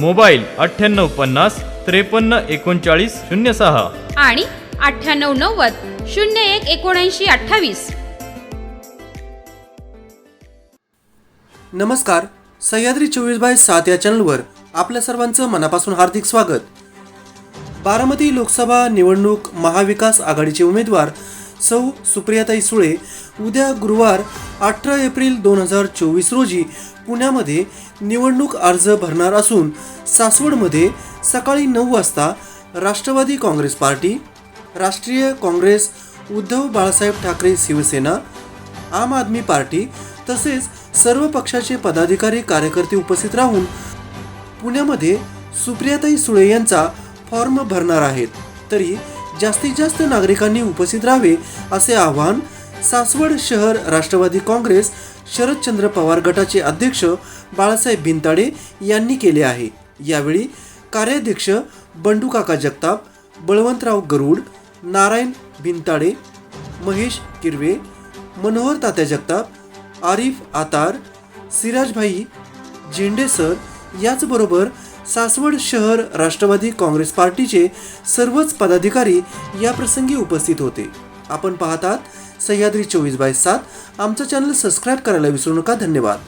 Mobile अठ्ठ्याण्णव पन्नास त्रेपन्न एकोणचाळीस शून्य सहा. आणि अठ्ठ्याण्णव नव्वद शून्य एक एकोणऐंशी अठ्ठावीस. नमस्कार. सह्याद्री चोवीस बाय सात या चॅनलवर आपल्या सर्वांचं मनापासून हार्दिक स्वागत. बारामती लोकसभा निवडणूक महाविकास आघाडीचे उमेदवार सौ सुप्रियाताई सुळे उद्या गुरुवार अठरा एप्रिल दोन हजार चोवीस रोजी पुण्यामध्ये निवडणूक अर्ज भरणार असून सासवडमध्ये सकाळी नऊ वाजता राष्ट्रवादी काँग्रेस पार्टी राष्ट्रीय काँग्रेस उद्धव बाळासाहेब ठाकरे शिवसेना आम आदमी पार्टी तसेच सर्व पक्षाचे पदाधिकारी कार्यकर्ते उपस्थित राहून पुण्यामध्ये सुप्रियाताई सुळे यांचा फॉर्म भरणार आहेत. तरी जास्तीत जास्त नागरिकांनी उपस्थित राहावे असे आवाहन सासवड शहर राष्ट्रवादी काँग्रेस शरदचंद्र पवार गटाचे अध्यक्ष बाळासाहेब बिनताडे यांनी केले आहे. यावेळी कार्याध्यक्ष बंडू काका जगताप बळवंतराव गरुड नारायण बिनताडे महेश किरवे मनोहर तात्या जगताप आरिफ आतार सिराजभाई झेंडे सर याचबरोबर सासवड शहर राष्ट्रवादी काँग्रेस पार्टीचे सर्वच पदाधिकारी या प्रसंगी उपस्थित होते. आपण पाहतात सह्याद्री चोवीस बाय सात आमचं चॅनल सबस्क्राईब करायला विसरू नका धन्यवाद.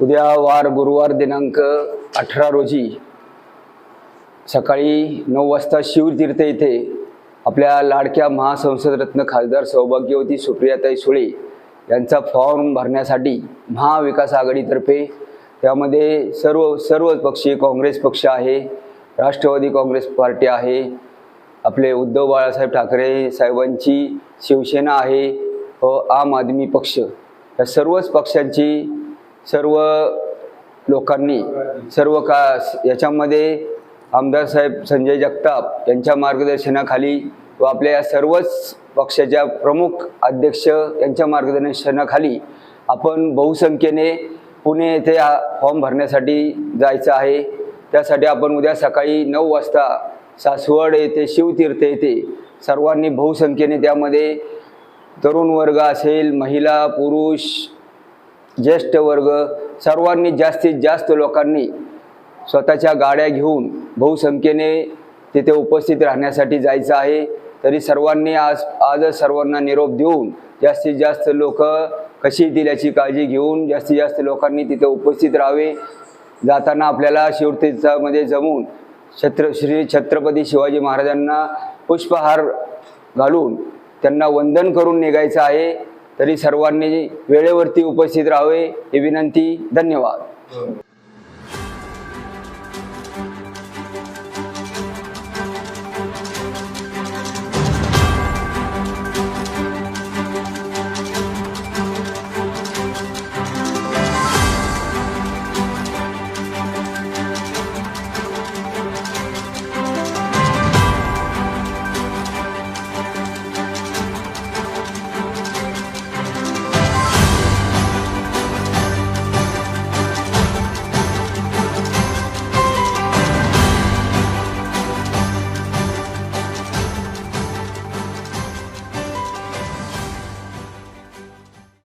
उद्या वार गुरुवार दिनांक अठरा रोजी सकाळी नऊ वाजता शिवतीर्थ येथे आपल्या लाडक्या महासंसदरत्न खासदार सौभाग्यवती सुप्रियाताई सुळे यांचा फॉर्म भरण्यासाठी महाविकास आघाडीतर्फे त्यामध्ये सर्व सर्व पक्षी काँग्रेस पक्ष आहे राष्ट्रवादी काँग्रेस पार्टी आहे आपले उद्धव बाळासाहेब ठाकरे साहेबांची शिवसेना आहे व आम आदमी पक्ष. या सर्वच पक्षांची सर्व लोकांनी सर्व का याच्यामध्ये आमदार साहेब संजय जगताप यांच्या मार्गदर्शनाखाली व आपल्या या सर्वच पक्षाच्या प्रमुख अध्यक्ष यांच्या मार्गदर्शनाखाली आपण बहुसंख्येने पुणे येथे हा फॉर्म भरण्यासाठी जायचं आहे. त्यासाठी आपण उद्या सकाळी नऊ वाजता सासवड येथे शिवतीर्थ येथे सर्वांनी बहुसंख्येने त्यामध्ये तरुण वर्ग असेल महिला पुरुष ज्येष्ठ वर्ग सर्वांनी जास्तीत जास्त लोकांनी स्वतःच्या गाड्या घेऊन बहुसंख्येने तिथे उपस्थित राहण्यासाठी जायचं आहे. तरी सर्वांनी आज आजच सर्वांना निरोप देऊन जास्तीत जास्त लोक कशी येतील याची काळजी घेऊन जास्तीत जास्त लोकांनी तिथे उपस्थित राहावे. जाताना आपल्याला शिवतीर्थामध्ये जमून छत्र श्री छत्रपती शिवाजी महाराजांना पुष्पहार घालून त्यांना वंदन करून निघायचं आहे. तरी सर्वांनी वेळेवरती उपस्थित राहावे. ही विनंती. धन्यवाद.